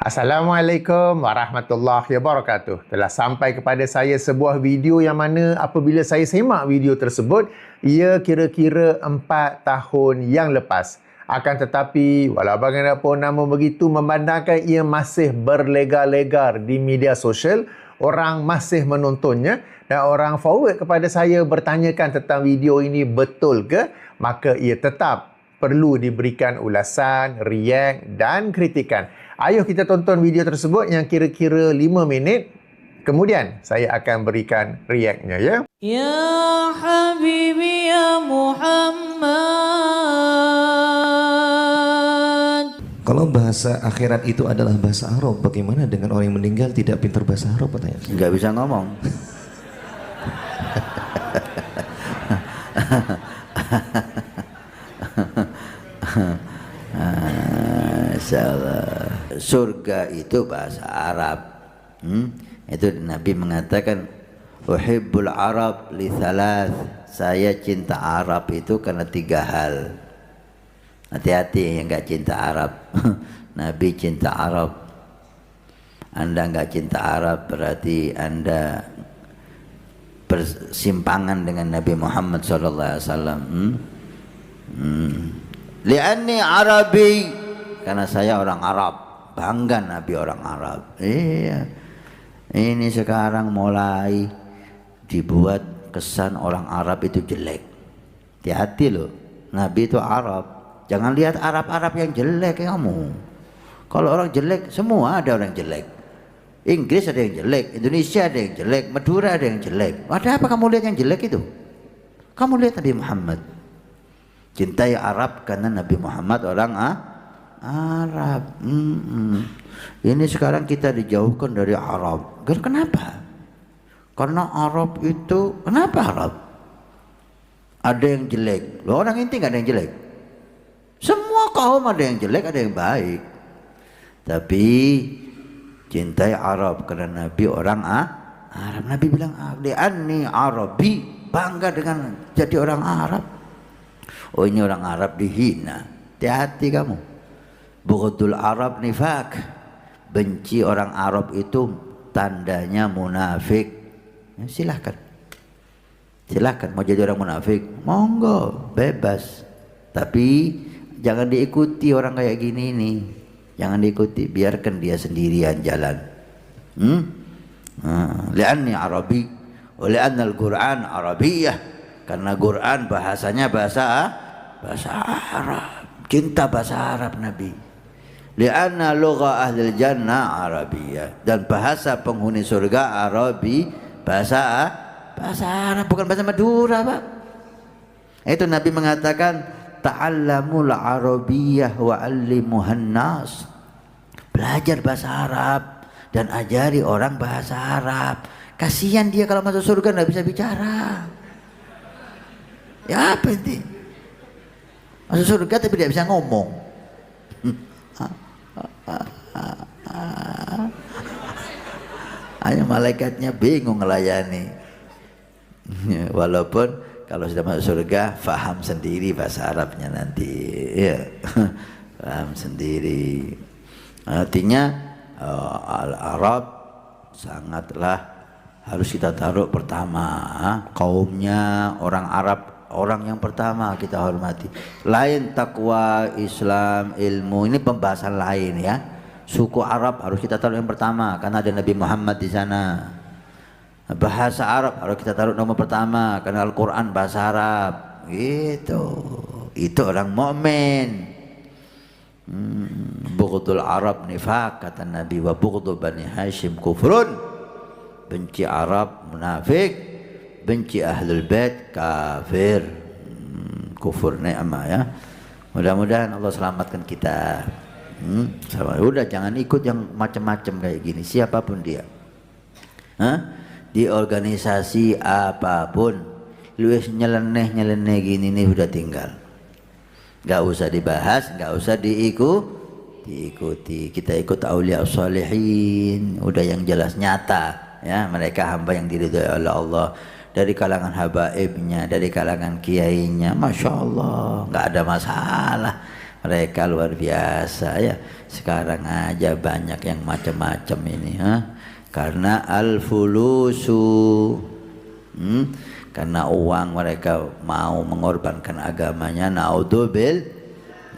Assalamualaikum warahmatullahi wabarakatuh. Telah sampai kepada saya sebuah video yang mana apabila saya semak video tersebut, ia kira-kira 4 tahun yang lepas. Akan tetapi, walau bagaimanapun namun begitu memandangkan ia masih berlegar-legar di media sosial, orang masih menontonnya dan orang forward kepada saya bertanyakan tentang video ini betul ke, maka ia tetap perlu diberikan ulasan, react dan kritikan. Ayuh kita tonton video tersebut yang kira-kira 5 minit. Kemudian saya akan berikan reactnya ya. Ya Habibi ya Muhammad Kalau bahasa akhirat itu adalah bahasa Arab, bagaimana dengan orang yang meninggal tidak pintar bahasa Arab? Saya. nggak bisa ngomong Surga itu bahasa Arab. Hmm? Itu Nabi mengatakan, Uhibbul Arab li thalath. Saya cinta Arab itu karena tiga hal. Hati-hati yang nggak cinta Arab. Nabi cinta Arab. Anda nggak cinta Arab berarti Anda bersimpangan dengan Nabi Muhammad sallallahu alaihi. Hmm? Hmm. Li'anni Arabi karena saya orang Arab. Bangga Nabi orang Arab. Iya. Ini sekarang mulai dibuat kesan orang Arab itu jelek. Hati-hati loh. Nabi itu Arab. Jangan lihat Arab-Arab yang jelek kamu. Kalau orang jelek, semua ada orang jelek. Inggris ada yang jelek, Indonesia ada yang jelek, Madura ada yang jelek. Ada apa kamu lihat yang jelek itu? Kamu lihat Nabi Muhammad. Cintai Arab karena Nabi Muhammad orang ah, Arab. Mm-mm. Ini sekarang kita dijauhkan dari Arab. Kenapa? Karena Arab itu kenapa Arab? Ada yang jelek. Loh orang inti nggak ada yang jelek. Semua kaum ada yang jelek, ada yang baik. Tapi cintai Arab karena Nabi orang ah, Arab. Nabi bilang, "Li'anni Arabi." Bangga dengan jadi orang Arab. Oh ini orang Arab dihina. Hati-hati kamu. Bughdul Arab nifak. Benci orang Arab itu tandanya munafik. Ya, silahkan. Silahkan mau jadi orang munafik. Monggo, bebas. Tapi jangan diikuti orang kayak gini nih. Jangan diikuti, biarkan dia sendirian jalan. Hmm? Nah, li'anni Arabi wa al-Qur'an Arabiyah. Karena Quran bahasanya bahasa bahasa Arab. Cinta bahasa Arab Nabi. Li'anna lugha ahli jannah Arabiyah dan bahasa penghuni surga Arabi bahasa bahasa Arab bukan bahasa Madura, Pak. Itu Nabi mengatakan ta'allamul arabiyyah wa 'allimuhan nas. Belajar bahasa Arab dan ajari orang bahasa Arab. Kasihan dia kalau masuk surga nggak bisa bicara. Ya apa ini? Masuk surga tapi tidak bisa ngomong. Hanya malaikatnya bingung ngelayani. Walaupun kalau sudah masuk surga, faham sendiri bahasa Arabnya nanti. Ya, faham sendiri. Artinya uh, Al-Arab sangatlah harus kita taruh pertama kaumnya orang Arab orang yang pertama kita hormati lain takwa Islam ilmu ini pembahasan lain ya suku Arab harus kita taruh yang pertama karena ada Nabi Muhammad di sana bahasa Arab harus kita taruh nomor pertama karena Al-Quran bahasa Arab itu itu orang mukmin Hmm, bughdul Arab nifaq kata Nabi wa bughdul Bani Hashim kufrun. Benci Arab munafik, benci Ahlul Bait kafir. Hmm, kufur ni'mah ya. Mudah-mudahan Allah selamatkan kita. Hmm, sama udah jangan ikut yang macam-macam kayak gini siapa pun dia. Hah? Di organisasi apa pun lu nyeleneh nyeleneh gini nih udah tinggal nggak usah dibahas, nggak usah diikut, diikuti. Kita ikut aulia salihin, udah yang jelas nyata, ya mereka hamba yang diridhoi oleh Allah dari kalangan habaibnya, dari kalangan kiainya, masya Allah, nggak ada masalah. Mereka luar biasa ya. Sekarang aja banyak yang macam-macam ini, ha? Karena al-fulusu. Hmm? Karena uang mereka mau mengorbankan agamanya. Naudzubil.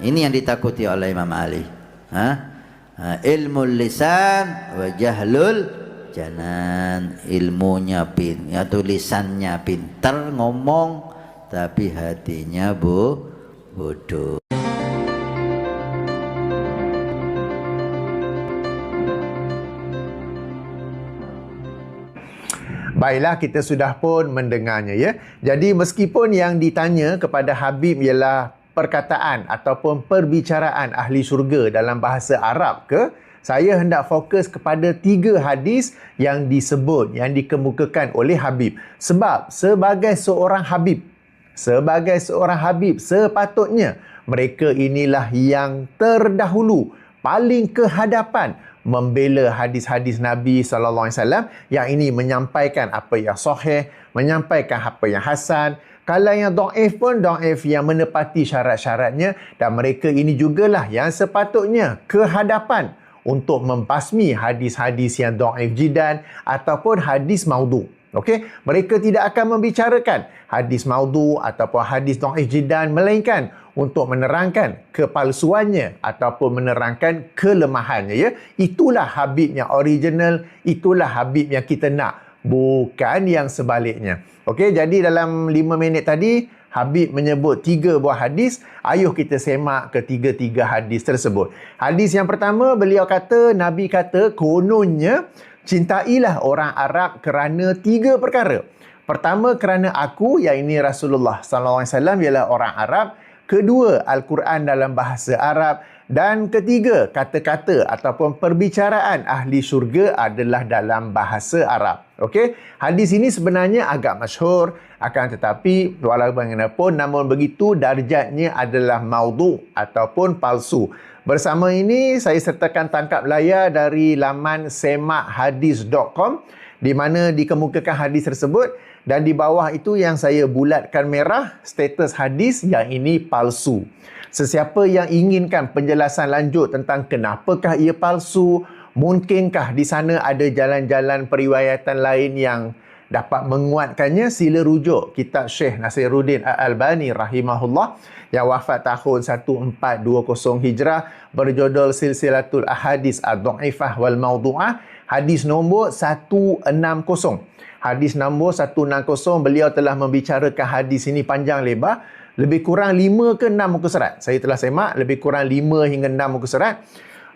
Ini yang ditakuti oleh Imam Ali. Ha? Ilmu lisan wa jahlul janan ilmunya pin ya tulisannya pintar ngomong tapi hatinya bu bodoh Baiklah kita sudah pun mendengarnya ya. Jadi meskipun yang ditanya kepada Habib ialah perkataan ataupun perbicaraan ahli syurga dalam bahasa Arab ke, saya hendak fokus kepada tiga hadis yang disebut, yang dikemukakan oleh Habib. Sebab sebagai seorang Habib, sebagai seorang Habib sepatutnya mereka inilah yang terdahulu paling ke hadapan membela hadis-hadis Nabi sallallahu alaihi wasallam yang ini menyampaikan apa yang sahih, menyampaikan apa yang hasan. Kalau yang dhaif pun dhaif yang menepati syarat-syaratnya dan mereka ini jugalah yang sepatutnya ke hadapan untuk membasmi hadis-hadis yang dhaif jidan ataupun hadis maudhu. Okey, mereka tidak akan membicarakan hadis maudhu ataupun hadis dhaif jidan melainkan untuk menerangkan kepalsuannya ataupun menerangkan kelemahannya ya. Itulah Habib yang original itulah Habib yang kita nak bukan yang sebaliknya. Okey? Jadi dalam 5 minit tadi Habib menyebut tiga buah hadis. Ayuh kita semak ketiga-tiga hadis tersebut. Hadis yang pertama beliau kata nabi kata kononnya cintailah orang Arab kerana tiga perkara. Pertama kerana aku yang ini Rasulullah wasallam ialah orang Arab kedua Al-Quran dalam bahasa Arab dan ketiga kata-kata ataupun perbicaraan ahli syurga adalah dalam bahasa Arab. Okey, hadis ini sebenarnya agak masyhur akan tetapi walaupun namun begitu darjatnya adalah maudhu ataupun palsu. Bersama ini saya sertakan tangkap layar dari laman semakhadis.com di mana dikemukakan hadis tersebut dan di bawah itu yang saya bulatkan merah status hadis yang ini palsu. Sesiapa yang inginkan penjelasan lanjut tentang kenapakah ia palsu, mungkinkah di sana ada jalan-jalan periwayatan lain yang dapat menguatkannya, sila rujuk kitab Syekh Nasiruddin Al-Albani rahimahullah yang wafat tahun 1420 Hijrah berjudul Silsilatul Ahadis Ad-Dhaifah wal Mawdu'ah hadis nombor 160 hadis nombor 160 beliau telah membicarakan hadis ini panjang lebar. Lebih kurang 5 ke 6 muka surat. Saya telah semak lebih kurang 5 hingga 6 muka surat.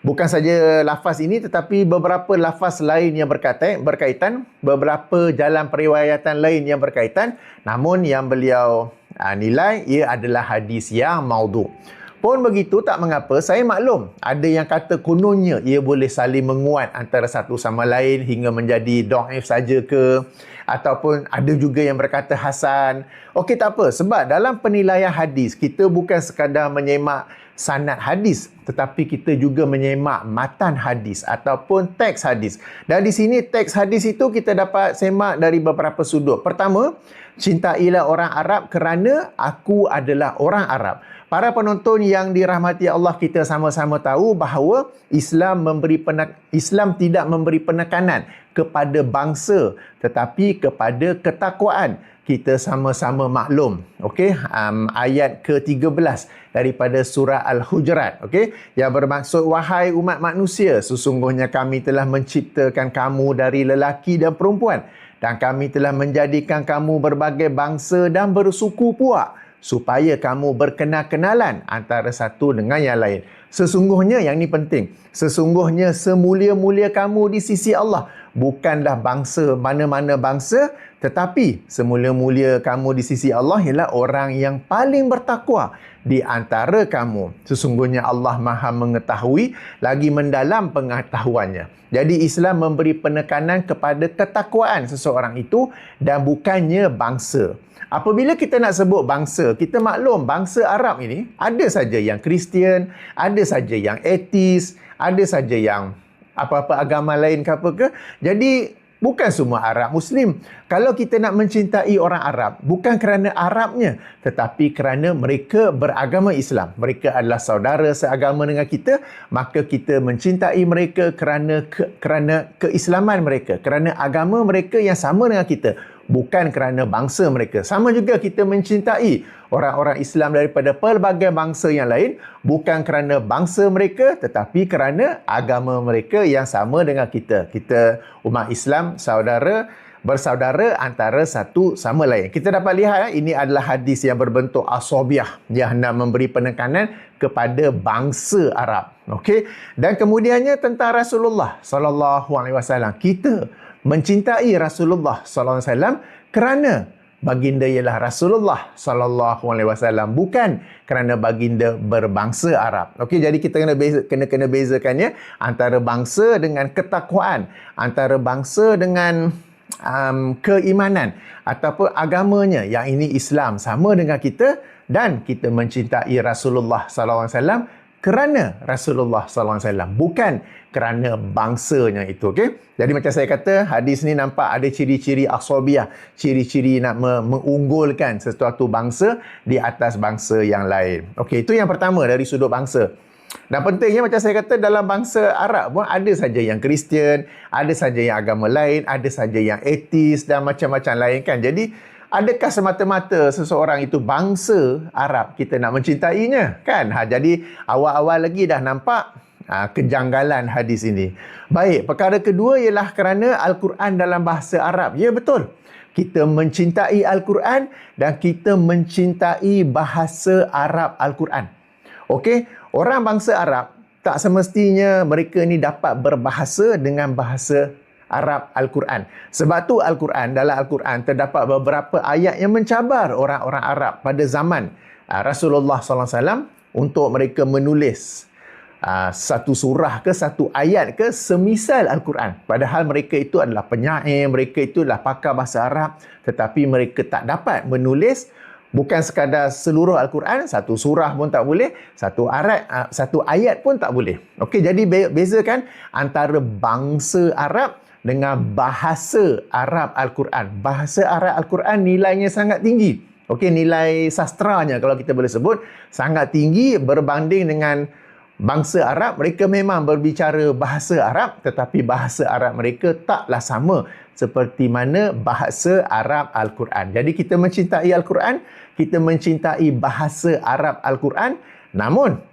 Bukan saja lafaz ini tetapi beberapa lafaz lain yang berkaitan berkaitan. Beberapa jalan periwayatan lain yang berkaitan. Namun yang beliau aa, nilai ia adalah hadis yang maudhu pun begitu tak mengapa saya maklum ada yang kata kononnya ia boleh saling menguat antara satu sama lain hingga menjadi dhaif saja ke ataupun ada juga yang berkata hasan. Okey tak apa sebab dalam penilaian hadis kita bukan sekadar menyemak sanad hadis tetapi kita juga menyemak matan hadis ataupun teks hadis. Dan di sini teks hadis itu kita dapat semak dari beberapa sudut. Pertama, cintailah orang Arab kerana aku adalah orang Arab. Para penonton yang dirahmati Allah kita sama-sama tahu bahawa Islam memberi penek, Islam tidak memberi penekanan kepada bangsa tetapi kepada ketakwaan. Kita sama-sama maklum. Okey, um, ayat ke-13 daripada surah Al-Hujurat, okey, yang bermaksud wahai umat manusia, sesungguhnya kami telah menciptakan kamu dari lelaki dan perempuan dan kami telah menjadikan kamu berbagai bangsa dan bersuku puak supaya kamu berkenal-kenalan antara satu dengan yang lain. Sesungguhnya yang ini penting. Sesungguhnya semulia-mulia kamu di sisi Allah bukanlah bangsa mana-mana bangsa tetapi semulia-mulia kamu di sisi Allah ialah orang yang paling bertakwa di antara kamu. Sesungguhnya Allah Maha mengetahui lagi mendalam pengetahuannya. Jadi Islam memberi penekanan kepada ketakwaan seseorang itu dan bukannya bangsa. Apabila kita nak sebut bangsa, kita maklum bangsa Arab ini ada saja yang Kristian, ada saja yang etis, ada saja yang apa-apa agama lain ke apa ke. Jadi Bukan semua Arab Muslim. Kalau kita nak mencintai orang Arab, bukan kerana Arabnya, tetapi kerana mereka beragama Islam. Mereka adalah saudara seagama dengan kita, maka kita mencintai mereka kerana ke, kerana keislaman mereka, kerana agama mereka yang sama dengan kita bukan kerana bangsa mereka. Sama juga kita mencintai orang-orang Islam daripada pelbagai bangsa yang lain bukan kerana bangsa mereka tetapi kerana agama mereka yang sama dengan kita. Kita umat Islam saudara bersaudara antara satu sama lain. Kita dapat lihat ini adalah hadis yang berbentuk asobiah yang nak memberi penekanan kepada bangsa Arab. Okey. Dan kemudiannya tentang Rasulullah sallallahu alaihi wasallam. Kita mencintai Rasulullah sallallahu alaihi wasallam kerana baginda ialah Rasulullah sallallahu alaihi wasallam bukan kerana baginda berbangsa Arab. Okey jadi kita kena beza, kena kena bezakannya antara bangsa dengan ketakwaan, antara bangsa dengan um, keimanan ataupun agamanya yang ini Islam sama dengan kita dan kita mencintai Rasulullah sallallahu alaihi wasallam kerana Rasulullah wasallam bukan kerana bangsanya itu okey? Jadi macam saya kata hadis ni nampak ada ciri-ciri asabiah ciri-ciri nak mengunggulkan sesuatu bangsa di atas bangsa yang lain. Okey itu yang pertama dari sudut bangsa. Dan pentingnya macam saya kata dalam bangsa Arab pun ada saja yang Kristian, ada saja yang agama lain, ada saja yang etis dan macam-macam lain kan. Jadi adakah semata-mata seseorang itu bangsa Arab kita nak mencintainya? Kan? Ha jadi awal-awal lagi dah nampak ha, kejanggalan hadis ini. Baik perkara kedua ialah kerana al-Quran dalam bahasa Arab. Ya betul. Kita mencintai al-Quran dan kita mencintai bahasa Arab al-Quran. Okey? Orang bangsa Arab tak semestinya mereka ni dapat berbahasa dengan bahasa Arab Al-Quran. Sebab tu Al-Quran, dalam Al-Quran terdapat beberapa ayat yang mencabar orang-orang Arab pada zaman uh, Rasulullah SAW untuk mereka menulis uh, satu surah ke satu ayat ke semisal Al-Quran. Padahal mereka itu adalah penyair, mereka itu adalah pakar bahasa Arab tetapi mereka tak dapat menulis bukan sekadar seluruh al-Quran satu surah pun tak boleh satu ayat uh, satu ayat pun tak boleh okey jadi bezakan antara bangsa Arab dengan bahasa Arab Al-Quran. Bahasa Arab Al-Quran nilainya sangat tinggi. Okey, nilai sastranya kalau kita boleh sebut sangat tinggi berbanding dengan bangsa Arab. Mereka memang berbicara bahasa Arab tetapi bahasa Arab mereka taklah sama seperti mana bahasa Arab Al-Quran. Jadi kita mencintai Al-Quran, kita mencintai bahasa Arab Al-Quran namun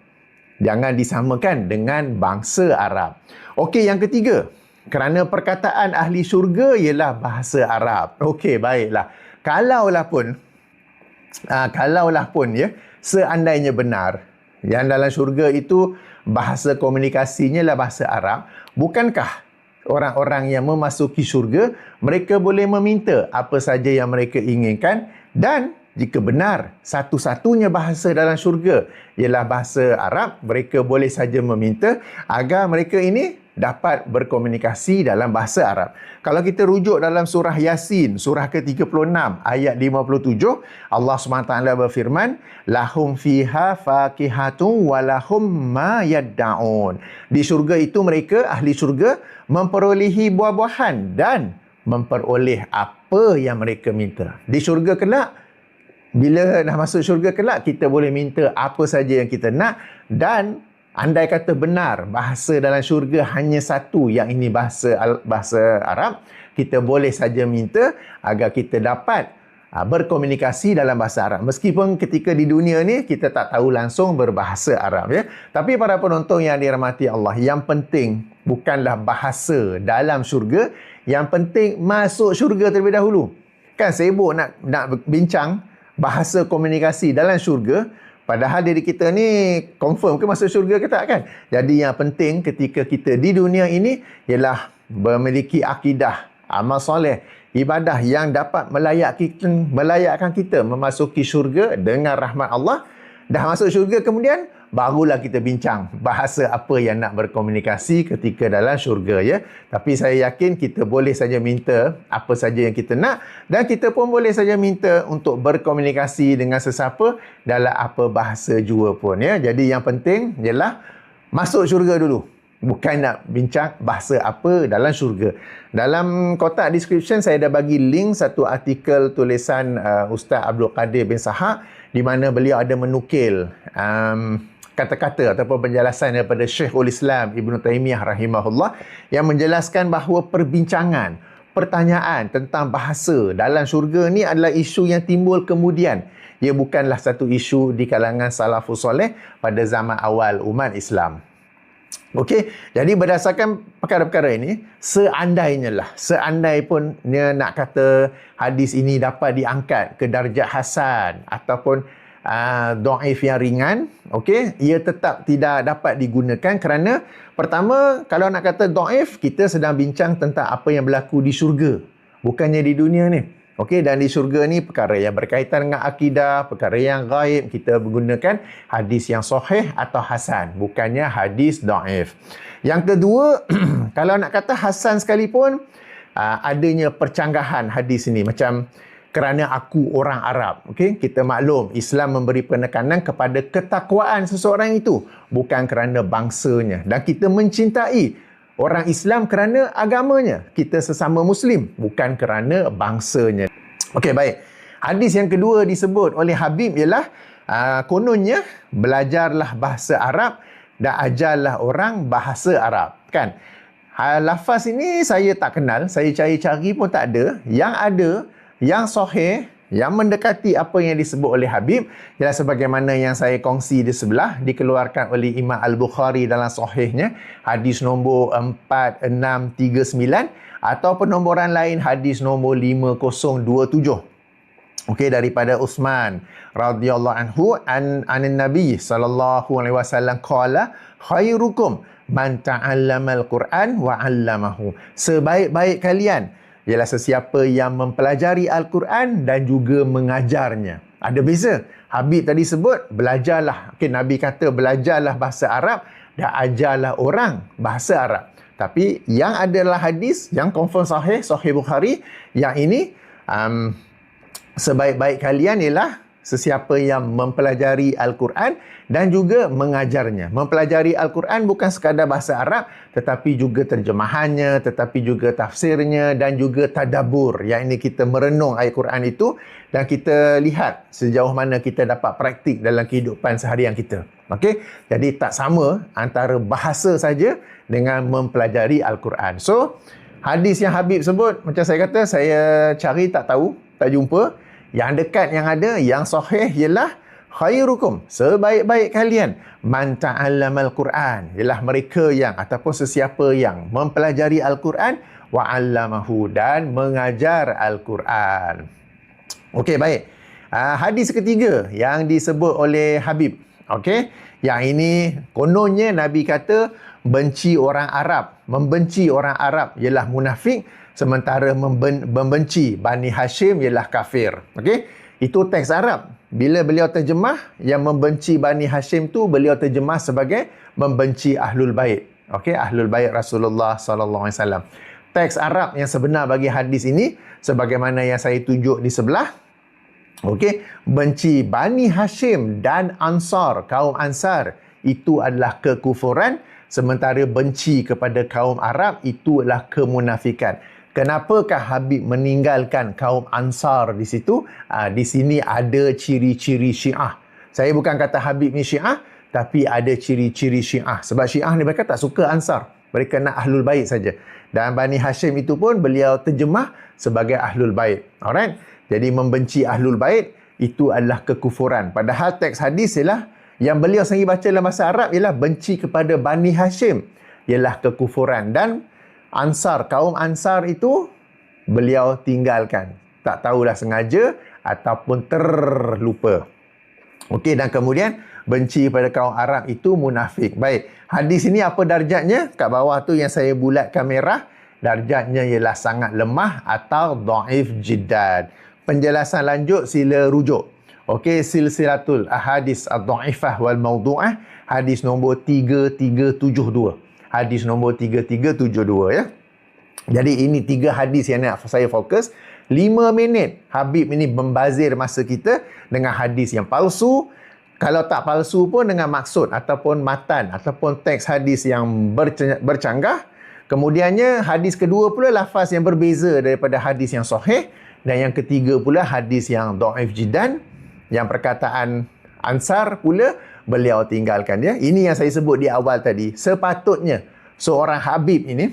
jangan disamakan dengan bangsa Arab. Okey, yang ketiga, kerana perkataan ahli syurga ialah bahasa Arab. Okey, baiklah. Kalaulah pun, uh, kalaulah pun ya, seandainya benar yang dalam syurga itu bahasa komunikasinya lah bahasa Arab, bukankah orang-orang yang memasuki syurga, mereka boleh meminta apa saja yang mereka inginkan dan jika benar satu-satunya bahasa dalam syurga ialah bahasa Arab, mereka boleh saja meminta agar mereka ini dapat berkomunikasi dalam bahasa Arab. Kalau kita rujuk dalam surah Yasin, surah ke-36 ayat 57, Allah SWT berfirman, lahum fiha fakihatun wa lahum ma yadda'un. Di syurga itu mereka ahli syurga memperolehi buah-buahan dan memperoleh apa yang mereka minta. Di syurga kelak bila dah masuk syurga kelak kita boleh minta apa saja yang kita nak dan andai kata benar bahasa dalam syurga hanya satu yang ini bahasa bahasa Arab kita boleh saja minta agar kita dapat ha, berkomunikasi dalam bahasa Arab. Meskipun ketika di dunia ni kita tak tahu langsung berbahasa Arab ya. Tapi para penonton yang dirahmati Allah yang penting bukanlah bahasa dalam syurga yang penting masuk syurga terlebih dahulu. Kan sibuk nak nak bincang bahasa komunikasi dalam syurga padahal diri kita ni confirm ke masuk syurga ke tak kan? Jadi yang penting ketika kita di dunia ini ialah memiliki akidah amal soleh ibadah yang dapat melayak kita, melayakkan kita memasuki syurga dengan rahmat Allah. Dah masuk syurga kemudian barulah kita bincang bahasa apa yang nak berkomunikasi ketika dalam syurga ya. Tapi saya yakin kita boleh saja minta apa saja yang kita nak dan kita pun boleh saja minta untuk berkomunikasi dengan sesiapa dalam apa bahasa jua pun ya. Jadi yang penting ialah masuk syurga dulu. Bukan nak bincang bahasa apa dalam syurga. Dalam kotak description saya dah bagi link satu artikel tulisan uh, Ustaz Abdul Qadir bin Sahak di mana beliau ada menukil um, kata-kata ataupun penjelasan daripada Syekhul Islam Ibn Taymiyah rahimahullah yang menjelaskan bahawa perbincangan, pertanyaan tentang bahasa dalam syurga ni adalah isu yang timbul kemudian. Ia bukanlah satu isu di kalangan salafus soleh pada zaman awal umat Islam. Okey, jadi berdasarkan perkara-perkara ini, seandainya lah, seandai pun nak kata hadis ini dapat diangkat ke darjah hasan ataupun uh, do'if yang ringan, okey, ia tetap tidak dapat digunakan kerana pertama, kalau nak kata do'if, kita sedang bincang tentang apa yang berlaku di syurga, bukannya di dunia ni. Okey dan di syurga ni perkara yang berkaitan dengan akidah, perkara yang gaib, kita menggunakan hadis yang sahih atau hasan, bukannya hadis dhaif. Yang kedua, kalau nak kata hasan sekalipun, uh, adanya percanggahan hadis ini macam kerana aku orang Arab. Okey, kita maklum Islam memberi penekanan kepada ketakwaan seseorang itu, bukan kerana bangsanya. Dan kita mencintai orang Islam kerana agamanya. Kita sesama Muslim, bukan kerana bangsanya. Okey, baik. Hadis yang kedua disebut oleh Habib ialah uh, kononnya belajarlah bahasa Arab dan ajarlah orang bahasa Arab. Kan? Ha, lafaz ini saya tak kenal, saya cari-cari pun tak ada. Yang ada, yang sahih, yang mendekati apa yang disebut oleh Habib ialah sebagaimana yang saya kongsi di sebelah dikeluarkan oleh Imam Al-Bukhari dalam sahihnya hadis nombor 4639 atau penomboran lain hadis nombor 5027 Okey daripada Uthman radhiyallahu anhu an anin nabi sallallahu alaihi wasallam qala khairukum man ta'allama al-Quran wa 'allamahu. Sebaik-baik kalian ialah sesiapa yang mempelajari Al-Quran dan juga mengajarnya. Ada beza. Habib tadi sebut, belajarlah. Okay, Nabi kata belajarlah bahasa Arab dan ajarlah orang bahasa Arab. Tapi yang adalah hadis, yang confirm sahih, sahih Bukhari, yang ini, um, sebaik-baik kalian ialah sesiapa yang mempelajari Al-Quran dan juga mengajarnya. Mempelajari Al-Quran bukan sekadar bahasa Arab tetapi juga terjemahannya, tetapi juga tafsirnya dan juga tadabur. Yang ini kita merenung ayat Quran itu dan kita lihat sejauh mana kita dapat praktik dalam kehidupan seharian kita. Okey? Jadi tak sama antara bahasa saja dengan mempelajari Al-Quran. So, hadis yang Habib sebut, macam saya kata, saya cari tak tahu, tak jumpa. Yang dekat yang ada, yang sahih ialah khairukum, sebaik-baik kalian man ta'allamal Quran, ialah mereka yang ataupun sesiapa yang mempelajari Al-Quran wa 'allamahu dan mengajar Al-Quran. Okey, baik. Uh, hadis ketiga yang disebut oleh Habib. Okey. Yang ini kononnya Nabi kata benci orang Arab, membenci orang Arab ialah munafik sementara memben- membenci Bani Hashim ialah kafir. Okey? Itu teks Arab. Bila beliau terjemah yang membenci Bani Hashim tu beliau terjemah sebagai membenci Ahlul Bait. Okey, Ahlul Bait Rasulullah sallallahu alaihi wasallam. Teks Arab yang sebenar bagi hadis ini sebagaimana yang saya tunjuk di sebelah Okey, benci Bani Hashim dan Ansar, kaum Ansar itu adalah kekufuran sementara benci kepada kaum Arab itu adalah kemunafikan. Kenapakah Habib meninggalkan kaum Ansar di situ? Uh, di sini ada ciri-ciri Syiah. Saya bukan kata Habib ni Syiah, tapi ada ciri-ciri Syiah. Sebab Syiah ni mereka tak suka Ansar. Mereka nak Ahlul Bait saja. Dan Bani Hashim itu pun beliau terjemah sebagai Ahlul Bait. Alright? Jadi membenci Ahlul Bait itu adalah kekufuran. Padahal teks hadis ialah yang beliau sendiri baca dalam bahasa Arab ialah benci kepada Bani Hashim ialah kekufuran dan Ansar, kaum Ansar itu beliau tinggalkan. Tak tahulah sengaja ataupun terlupa. Okey dan kemudian benci pada kaum Arab itu munafik. Baik, hadis ini apa darjatnya? Kat bawah tu yang saya bulatkan merah, darjatnya ialah sangat lemah atau dhaif jiddan. Penjelasan lanjut sila rujuk. Okey, silsilatul ahadis ad-dhaifah wal mawdu'ah, hadis nombor 3372 hadis nombor 3372 ya. Jadi ini tiga hadis yang nak saya fokus. Lima minit Habib ini membazir masa kita dengan hadis yang palsu. kalau tak palsu pun dengan maksud ataupun matan ataupun teks hadis yang bercanggah kemudiannya hadis kedua pula lafaz yang berbeza daripada hadis yang sahih dan yang ketiga pula hadis yang dhaif jiddan yang perkataan ansar pula beliau tinggalkan dia. Ini yang saya sebut di awal tadi. Sepatutnya seorang habib ini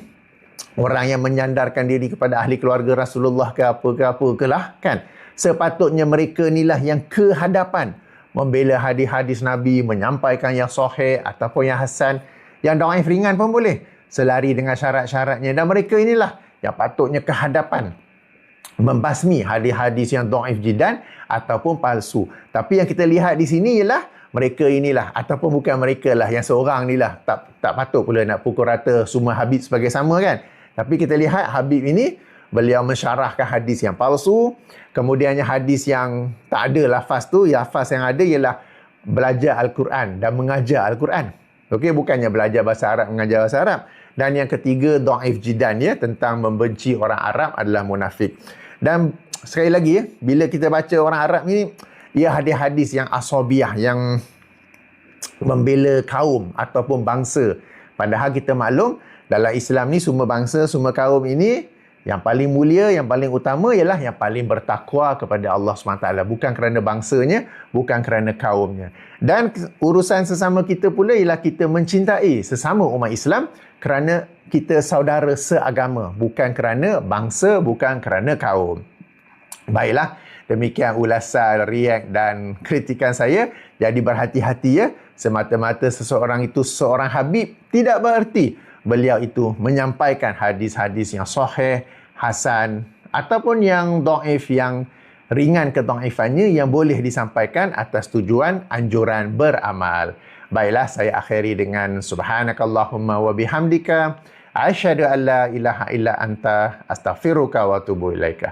orang yang menyandarkan diri kepada ahli keluarga Rasulullah ke apa ke apa ke lah kan? Sepatutnya mereka inilah yang ke hadapan membela hadis-hadis Nabi menyampaikan yang sahih ataupun yang hasan yang daif ringan pun boleh selari dengan syarat-syaratnya. Dan mereka inilah yang patutnya ke hadapan membasmi hadis-hadis yang dhaif jidan ataupun palsu. Tapi yang kita lihat di sini ialah mereka inilah ataupun bukan mereka lah yang seorang ni lah tak tak patut pula nak pukul rata semua Habib sebagai sama kan. Tapi kita lihat Habib ini beliau mensyarahkan hadis yang palsu, kemudiannya hadis yang tak ada lafaz tu, lafaz yang ada ialah belajar Al-Quran dan mengajar Al-Quran. Okey, bukannya belajar bahasa Arab mengajar bahasa Arab. Dan yang ketiga dhaif jidan ya tentang membenci orang Arab adalah munafik. Dan sekali lagi ya, bila kita baca orang Arab ni ia hadis-hadis yang asabiah yang membela kaum ataupun bangsa. Padahal kita maklum dalam Islam ni semua bangsa, semua kaum ini yang paling mulia, yang paling utama ialah yang paling bertakwa kepada Allah SWT. Bukan kerana bangsanya, bukan kerana kaumnya. Dan urusan sesama kita pula ialah kita mencintai sesama umat Islam kerana kita saudara seagama. Bukan kerana bangsa, bukan kerana kaum. Baiklah, demikian ulasan, react dan kritikan saya. Jadi berhati-hati ya, semata-mata seseorang itu seorang Habib tidak bererti beliau itu menyampaikan hadis-hadis yang sahih, hasan ataupun yang dhaif yang ringan kedhaifannya yang boleh disampaikan atas tujuan anjuran beramal. Baiklah saya akhiri dengan subhanakallahumma wa bihamdika asyhadu an la ilaha illa anta astaghfiruka wa atubu ilaika.